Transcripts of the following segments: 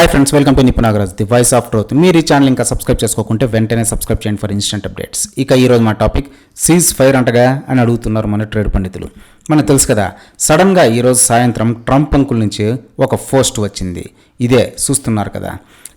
Hi friends welcome to Nipunagaraj the voice of truth మీరు ఈ channel ఇంకా subscribe చేసుకోకుంటే వెంటనే సబ్స్క్రైబ్ చేయండి ఫర్ ఇన్స్టెంట్ అప్డేట్స్ ఇక ఈరోజు మా టాపిక్ సీజ్ ఫైర్ అంటగా అని అడుగుతున్నారు మన ట్రేడ్ పండితులు. మనకు తెలుసు కదా సడన్గా ఈరోజు సాయంత్రం ట్రంప్ అంకుల్ నుంచి ఒక పోస్ట్ వచ్చింది. ఇదే చూస్తున్నారు కదా.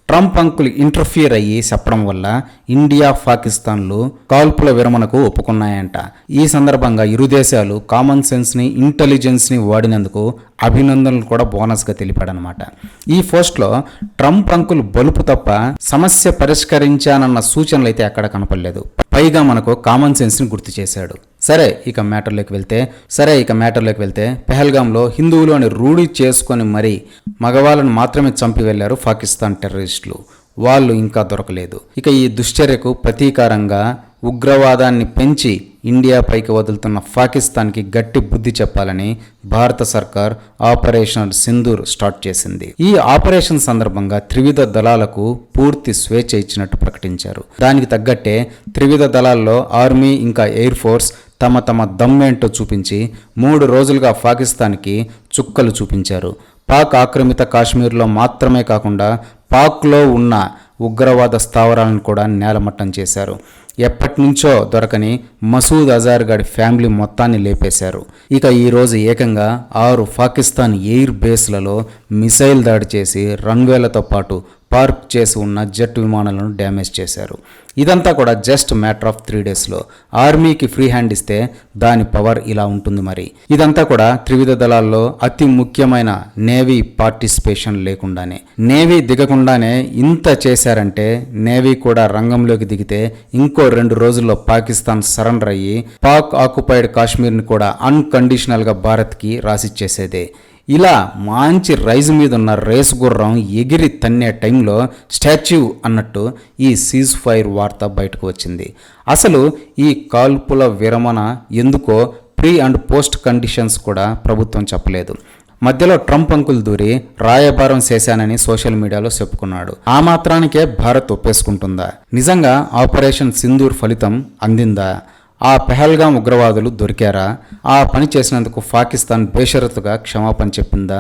ట్రంప్ అంకుల్ ఇంటర్ఫియర్ అయ్యి చెప్పడం వల్ల ఇండియా పాకిస్తాన్లు కాల్పుల విరమణకు ఒప్పుకున్నాయంట. ఈ సందర్భంగా ఇరు దేశాలు కామన్ సెన్స్ని ఇంటెలిజెన్స్ని వాడినందుకు అభినందనలు కూడా బోనస్గా తెలిపాడనమాట ఈ పోస్ట్లో ట్రంప్ అంకుల్ బలుపు తప్ప సమస్య పరిష్కరించానన్న సూచనలు అయితే ఎక్కడ కనపడలేదు. పైగా మనకు కామన్ సెన్స్ని గుర్తు చేశాడు. సరే ఇక మ్యాటర్లోకి వెళ్తే సరే ఇక మ్యాటర్లోకి వెళ్తే పెహల్గాంలో హిందువులని రూఢి చేసుకొని మరీ మగవాళ్ళను మాత్రమే చంపి వెళ్ళారు పాకిస్తాన్ టెర్రరిస్టులు. వాళ్ళు ఇంకా దొరకలేదు. ఇక ఈ దుశ్చర్యకు ప్రతీకారంగా ఉగ్రవాదాన్ని పెంచి ఇండియాపైకి వదులుతున్న పాకిస్తాన్కి గట్టి బుద్ధి చెప్పాలని భారత సర్కార్ ఆపరేషన్ సింధూర్ స్టార్ట్ చేసింది. ఈ ఆపరేషన్ సందర్భంగా త్రివిధ దళాలకు పూర్తి స్వేచ్ఛ ఇచ్చినట్టు ప్రకటించారు. దానికి తగ్గట్టే త్రివిధ దళాల్లో ఆర్మీ ఇంకా ఎయిర్ ఫోర్స్ తమ తమ దమ్మేంటో చూపించి మూడు రోజులుగా పాకిస్తాన్కి చుక్కలు చూపించారు. పాక్ ఆక్రమిత కాశ్మీర్లో మాత్రమే కాకుండా పాక్లో ఉన్న ఉగ్రవాద స్థావరాలను కూడా నేలమట్టం చేశారు. ఎప్పటి నుంచో దొరకని మసూద్ అజార్ గడి ఫ్యామిలీ మొత్తాన్ని లేపేశారు. ఇక ఈరోజు ఏకంగా ఆరు పాకిస్తాన్ ఎయిర్ బేస్లలో మిసైల్ దాడి చేసి రన్వేలతో పాటు పార్క్ చేసి ఉన్న జెట్ విమానాలను డ్యామేజ్ చేశారు. ఇదంతా కూడా జస్ట్ మ్యాటర్ ఆఫ్ త్రీ డేస్లో ఆర్మీకి ఫ్రీ హ్యాండ్ ఇస్తే దాని పవర్ ఇలా ఉంటుంది మరి. ఇదంతా కూడా త్రివిధ దళాల్లో అతి ముఖ్యమైన నేవీ పార్టిసిపేషన్ లేకుండానే. నేవీ దిగకుండానే ఇంత చేశారంటే నేవీ కూడా రంగంలోకి దిగితే ఇంకో రెండు రోజుల్లో పాకిస్తాన్ సరెండర్ అయ్యి పాక్ ఆక్యుపైడ్ కాశ్మీర్ని కూడా అన్కండిషనల్గా భారత్కి రాసిచ్చేసేదే. ఇలా మంచి రైజ్ మీద ఉన్న రేసు గుర్రం ఎగిరి తన్నే టైంలో స్టాచ్యూ అన్నట్టు ఈ సీజ్ ఫైర్ వార్త బయటకు వచ్చింది. అసలు ఈ కాల్పుల విరమణ ఎందుకో ప్రీ అండ్ పోస్ట్ కండిషన్స్ కూడా ప్రభుత్వం చెప్పలేదు. మధ్యలో ట్రంప్ అంకుల్ దూరి రాయబారం చేశానని సోషల్ మీడియాలో చెప్పుకున్నాడు. ఆ మాత్రానికే భారత్ ఒప్పేసుకుంటుందా? నిజంగా ఆపరేషన్ సింధూర్ ఫలితం అందిందా? ఆ పెహల్గాం ఉగ్రవాదులు దొరికారా? ఆ పని చేసినందుకు పాకిస్తాన్ బేషరతుగా క్షమాపణ చెప్పిందా?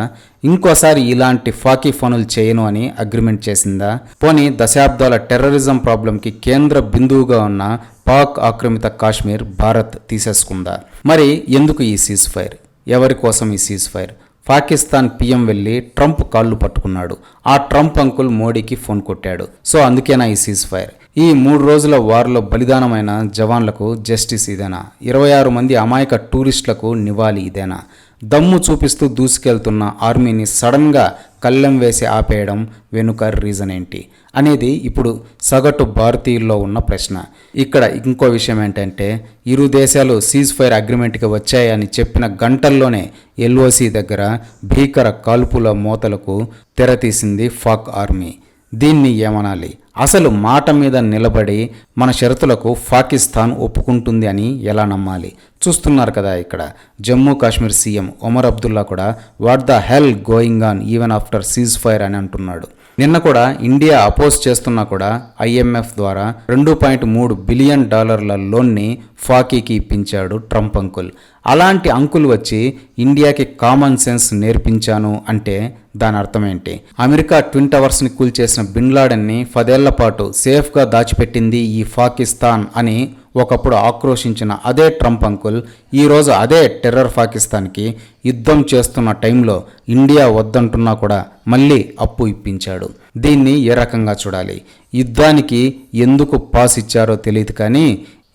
ఇంకోసారి ఇలాంటి ఫాకీ ఫనులు చేయను అని అగ్రిమెంట్ చేసిందా? పోనీ దశాబ్దాల టెర్రరిజం ప్రాబ్లంకి కేంద్ర బిందువుగా ఉన్న పాక్ ఆక్రమిత కాశ్మీర్ భారత్ తీసేసుకుందా? మరి ఎందుకు ఈ సీజ్ ఫైర్ ఎవరి కోసం ఈ సీజ్ ఫైర్ పాకిస్తాన్ పిఎం వెళ్ళి ట్రంప్ కాళ్ళు పట్టుకున్నాడు. ఆ ట్రంప్ అంకుల్ మోడీకి ఫోన్ కొట్టాడు. సో అందుకేనా ఈ సీజ్ ఫైర్ ఈ మూడు రోజుల వార్లో బలిదానమైన జవాన్లకు జస్టిస్ ఇదేనా? ఇరవై ఆరు మంది అమాయక టూరిస్టులకు నివాళి ఇదేనా? దమ్ము చూపిస్తూ దూసుకెళ్తున్న ఆర్మీని సడన్గా కళ్ళెం వేసి ఆపేయడం వెనుక రీజన్ ఏంటి? అనేది ఇప్పుడు సగటు భారతీయుల్లో ఉన్న ప్రశ్న. ఇక్కడ ఇంకో విషయం ఏంటంటే ఇరు దేశాలు సీజ్ ఫైర్ అగ్రిమెంట్కి వచ్చాయని చెప్పిన గంటల్లోనే ఎల్ఓసి దగ్గర భీకర కాల్పుల మోతలకు తెరతీసింది ఫాక్ ఆర్మీ. దీన్ని ఏమనాలి? అసలు మాట మీద నిలబడి మన షరతులకు పాకిస్తాన్ ఒప్పుకుంటుంది అని ఎలా నమ్మాలి? చూస్తున్నారు కదా ఇక్కడ. జమ్మూ కాశ్మీర్ సీఎం ఒమర్ అబ్దుల్లా కూడా what the hell going on even after cease fire అని అంటున్నాడు. నిన్న కూడా ఇండియా అపోజ్ చేస్తున్నా కూడా ఐఎంఎఫ్ ద్వారా రెండు పాయింట్ మూడు బిలియన్ డాలర్ల లోన్ని ఫాకీకి ఇప్పించాడు ట్రంప్ అంకుల్. అలాంటి అంకుల్ వచ్చి ఇండియాకి కామన్ సెన్స్ నేర్పించాను అంటే దాని అర్థం ఏంటి? అమెరికా ట్విన్ టవర్స్ని కూల్చేసిన బిన్లాడన్ని పదేళ్ళ పాటు సేఫ్గా దాచిపెట్టింది ఈ పాకిస్తాన్ అని ఒకప్పుడు ఆక్రోశించిన అదే ట్రంప్ అంకుల్ ఈరోజు అదే టెర్రర్ పాకిస్తాన్కి యుద్ధం చేస్తున్న టైంలో ఇండియా వద్దంటున్నా కూడా మళ్ళీ అప్పు ఇప్పించాడు. దీన్ని ఏ రకంగా చూడాలి? యుద్ధానికి ఎందుకు పాస్ ఇచ్చారో తెలియదు కానీ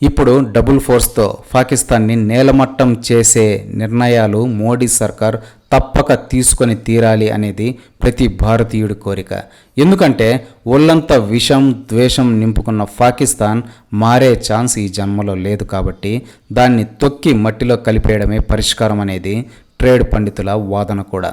ఇప్పుడు డబుల్ ఫోర్స్తో పాకిస్తాన్ని నేలమట్టం చేసే నిర్ణయాలు మోడీ సర్కార్ తప్పక తీసుకొని తీరాలి అనేది ప్రతి భారతీయుడి కోరిక. ఎందుకంటే ఒళ్ళంతా విషం ద్వేషం నింపుకున్న పాకిస్తాన్ మారే ఛాన్స్ ఈ జన్మలో లేదు కాబట్టి దాన్ని తొక్కి మట్టిలో కలిపేయడమే పరిష్కారం అనేది ట్రేడ్ పండితుల వాదన కూడా.